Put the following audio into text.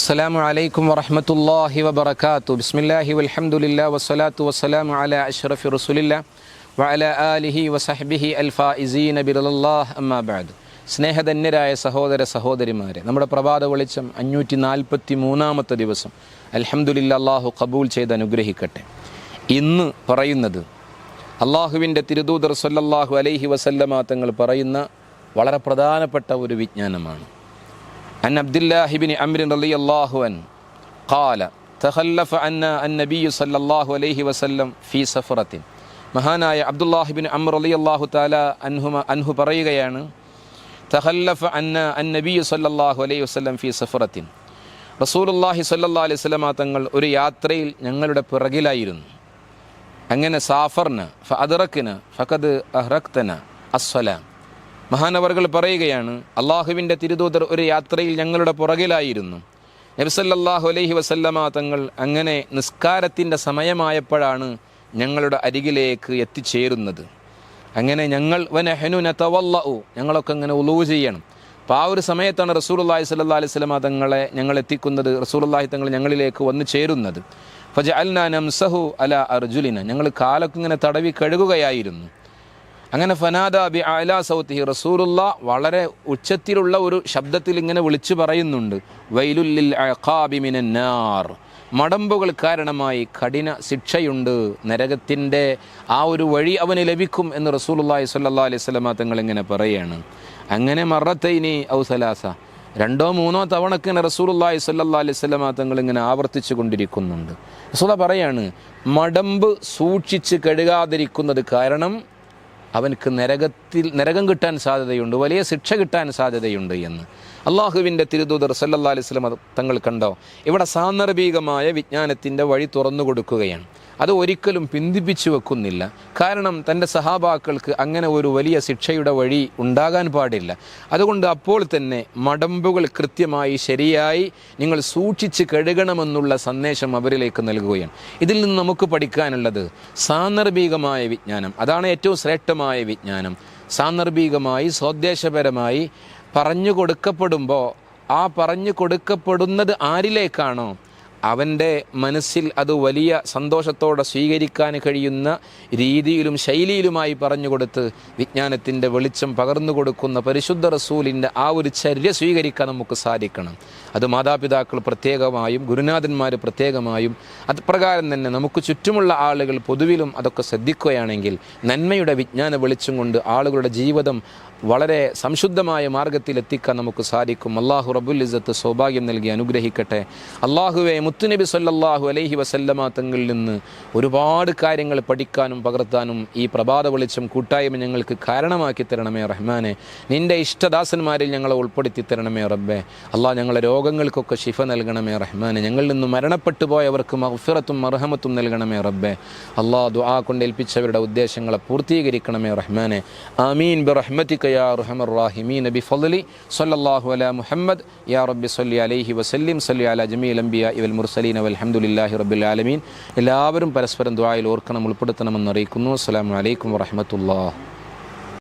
السلام عليكم ورحمة الله وبركاته بسم الله والحمد لله والصلاة والسلام على أشرف رسول الله وعلى آله وصحبه الفائزين برضا الله أما بعد സ്നേഹധന്യരായ സഹോദര സഹോദരിമാരെ നമ്മുടെ പ്രഭാത വെളിച്ചം അഞ്ഞൂറ്റി നാൽപ്പത്തി മൂന്നാമത്തെ ദിവസം അൽഹംദുലില്ല അള്ളാഹു കബൂൽ ചെയ്ത് അനുഗ്രഹിക്കട്ടെ ഇന്ന് പറയുന്നത് അള്ളാഹുവിൻ്റെ തിരുദൂതർ സല്ലല്ലാഹു അലൈഹി വസല്ലമ തങ്ങൾ പറയുന്ന വളരെ പ്രധാനപ്പെട്ട ഒരു വിജ്ഞാനമാണ് عن عبد الله بن عمرو رضي الله عنه قال تخلف عنا النبي صلى الله عليه وسلم في سفرة മഹാനായ അബ്ദുല്ലാഹി ബിൻ അമർ അലി അള്ളാഹു താല അൻഹുമ അൻഹു പറയുകയാണ് തഹല്ലഫ അന്ന അൻ നബി സല്ലല്ലാഹു അലൈഹി വസല്ലം ഫി സഫറത്തിൻ റസൂലുള്ളാഹി സല്ലല്ലാഹു അലൈഹി വസല്ലമ തങ്ങൾ ഒരു യാത്രയിൽ ഞങ്ങളുടെ പിറകിലായിരുന്നു അങ്ങനെ സാഫർന് ഫ അദറക്കിന് ഫഖദ് അഹ്റക്തന അസ്സലാം മഹാനവറുകൾ പറയുകയാണ് അള്ളാഹുവിന്റെ തിരുദൂതർ ഒരു യാത്രയിൽ ഞങ്ങളുടെ പുറകിലായിരുന്നു. നബ്സല്ലാഹു അലൈഹി വസല്ലമ തങ്ങൾ അങ്ങനെ നിസ്കാരത്തിന്റെ സമയമായപ്പോഴാണ് ഞങ്ങളുടെ അരികിലേക്ക് എത്തിച്ചേരുന്നത്. അങ്ങനെ ഞങ്ങൾ വനഹനു നതവല്ലഉ ഞങ്ങളൊക്കെ അങ്ങനെ ഉളവ് ചെയ്യണം. അപ്പോൾ ആ ഒരു സമയത്താണ് റസൂലുള്ളാഹി സ്വല്ലല്ലാഹി അലൈഹി സ്വലമ തങ്ങളെ ഞങ്ങൾ എത്തിക്കുന്നത് റസൂലുള്ളാഹി തങ്ങൾ ഞങ്ങളിലേക്ക് വന്നു ചേരുന്നത്. ഫജ അൽന നംസഹു അല അർജുലിന ഞങ്ങൾ കാലൊക്കെ ഇങ്ങനെ തടവി കഴുകുകയായിരുന്നു. അങ്ങനെ ഫനാദ ബി അല സൗത്തിഹി റസൂലുള്ള വളരെ ഉച്ചത്തിലുള്ള ഒരു ശബ്ദത്തിൽ ഇങ്ങനെ വിളിച്ചു പറയുന്നുണ്ട്. വൈലുല്ലിൽ അഖാബി മിനന്നാർ മടമ്പുകൾ കാരണമായി കഠിന ശിക്ഷയുണ്ട്. നരകത്തിന്റെ ആ ഒരു വഴി അവന് ലഭിക്കും എന്ന് റസൂലുള്ളാഹി സ്വല്ലല്ലാഹി അലൈഹി സ്വലമ തങ്ങൾ ഇങ്ങനെ പറയുകയാണ് അങ്ങനെ മറത്തൈനി ഔസലാസ രണ്ടോ മൂന്നോ തവണക്കിന് റസൂലുള്ളാഹി സ്വല്ലല്ലാഹി അലൈഹി സ്വലമ തങ്ങൾ ഇങ്ങനെ ആവർത്തിച്ചു കൊണ്ടിരിക്കുന്നുണ്ട്. റസൂല പറയാണ് മടമ്പ് സൂക്ഷിച്ച് കഴുകാതിരിക്കുന്നത് കാരണം അവനക്ക് നരകത്തിൽ നരകം കിട്ടാൻ സാധ്യതയുണ്ട് വലിയ ശിക്ഷ കിട്ടാൻ സാധ്യതയുണ്ട് എന്ന്. അള്ളാഹുവിന്റെ തിരുദൂതർ സല്ലല്ലാ അലൈഹി സ്വലം തങ്ങൾ കണ്ടോ? ഇവിടെ സാന്ദർഭികമായ വിജ്ഞാനത്തിന്റെ വഴി തുറന്നു കൊടുക്കുകയാണ്. അത് ഒരിക്കലും പിന്തിപ്പിച്ചു വെക്കുന്നില്ല. കാരണം തന്റെ സഹാബാക്കൾക്ക് അങ്ങനെ ഒരു വലിയ ശിക്ഷയുടെ വഴി ഉണ്ടാകാൻ പാടില്ല. അതുകൊണ്ട് അപ്പോൾ തന്നെ മടമ്പുകൾ കൃത്യമായി ശരിയായി നിങ്ങൾ സൂക്ഷിച്ച് കഴുകണമെന്നുള്ള സന്ദേശം അവരിലേക്ക് നൽകുകയാണ്. ഇതിൽ നിന്ന് നമുക്ക് പഠിക്കാനുള്ളത് സാന്ദർഭികമായ വിജ്ഞാനം. അതാണ് ഏറ്റവും ശ്രേഷ്ഠമായ വിജ്ഞാനം. സാന്ദർഭികമായി സ്വദേശപരമായി പറഞ്ഞു കൊടുക്കപ്പെടുമ്പോൾ ആ പറഞ്ഞു കൊടുക്കപ്പെടുന്നത് ആരിലേക്കാണോ? അവന്റെ മനസ്സിൽ അത് വലിയ സന്തോഷത്തോടെ സ്വീകരിക്കാൻ കഴിയുന്ന രീതിയിലും ശൈലിയിലുമായി പറഞ്ഞു കൊടുത്ത് വിജ്ഞാനത്തിന്റെ വെളിച്ചം പകർന്നു കൊടുക്കുന്ന പരിശുദ്ധ റസൂലിന്റെ ആ ഒരു ചര്യ സ്വീകരിക്കാൻ നമുക്ക് സാധിക്കണം. അത് മാതാപിതാക്കൾ പ്രത്യേകമായും ഗുരുനാഥന്മാർ പ്രത്യേകമായും അതുപ്രകാരം തന്നെ നമുക്ക് ചുറ്റുമുള്ള ആളുകൾ പൊതുവിലും അതൊക്കെ ശ്രദ്ധിക്കുകയാണെങ്കിൽ നന്മയുടെ വിജ്ഞാന വെളിച്ചം കൊണ്ട് ആളുകളുടെ ജീവിതം വളരെ സംശുദ്ധമായ മാർഗത്തിൽ എത്തിക്കാൻ നമുക്ക് സാധിക്കും. അള്ളാഹു റബുൽ ഇസത്ത് സൗഭാഗ്യം നൽകി അനുഗ്രഹിക്കട്ടെ. അള്ളാഹുവെ മുത്തുനബി സല്ലാഹു അലൈഹി വസല്ലമ തങ്ങളിൽ നിന്ന് ഒരുപാട് കാര്യങ്ങൾ പഠിക്കാനും പകർത്താനും ഈ പ്രഭാത വെളിച്ചം കൂട്ടായ്മ ഞങ്ങൾക്ക് കാരണമാക്കി തരണമേ റഹ്മാനെ. നിന്റെ ഇഷ്ടദാസന്മാരിൽ ഞങ്ങളെ ഉൾപ്പെടുത്തി തരണമേ റബ്ബെ. അള്ളാഹ് ഞങ്ങളെ രോഗങ്ങൾക്കൊക്കെ ശിഫ നൽകണമേ റഹ്മാനെ. ഞങ്ങളിൽ നിന്ന് മരണപ്പെട്ടു പോയവർക്ക് മഹ്ഫിറത്തും മർഹമത്തും നൽകണമേ റബ്ബെ. അള്ളാഹ് ദുആ കൊണ്ട് ഏൽപ്പിച്ചവരുടെ ഉദ്ദേശങ്ങളെ പൂർത്തീകരിക്കണമേ റഹ്മാനെ. ആമീൻ. ബി റഹ്മത്തിക്ക യാ റഹമർ റാഹിമീൻ. നബി ഫലി സല്ലാഹു അല മുഹമ്മദ്. യാ റബ്ബി സല്ലി അലൈഹി വസല്ലിം. സല്ലി അല ജമീൽ അംബിയ ഇവൽ മുർസലീൻ അലഹമുല്ലാഹി റബ്ബിൽ ആലമീൻ. എല്ലാവരും പരസ്പരം ദ്വായിൽ ഓർക്കണം ഉൾപ്പെടുത്തണമെന്ന് അറിയിക്കുന്നു. അസ്സാം വലൈക്കും വാഹമത്തുള്ള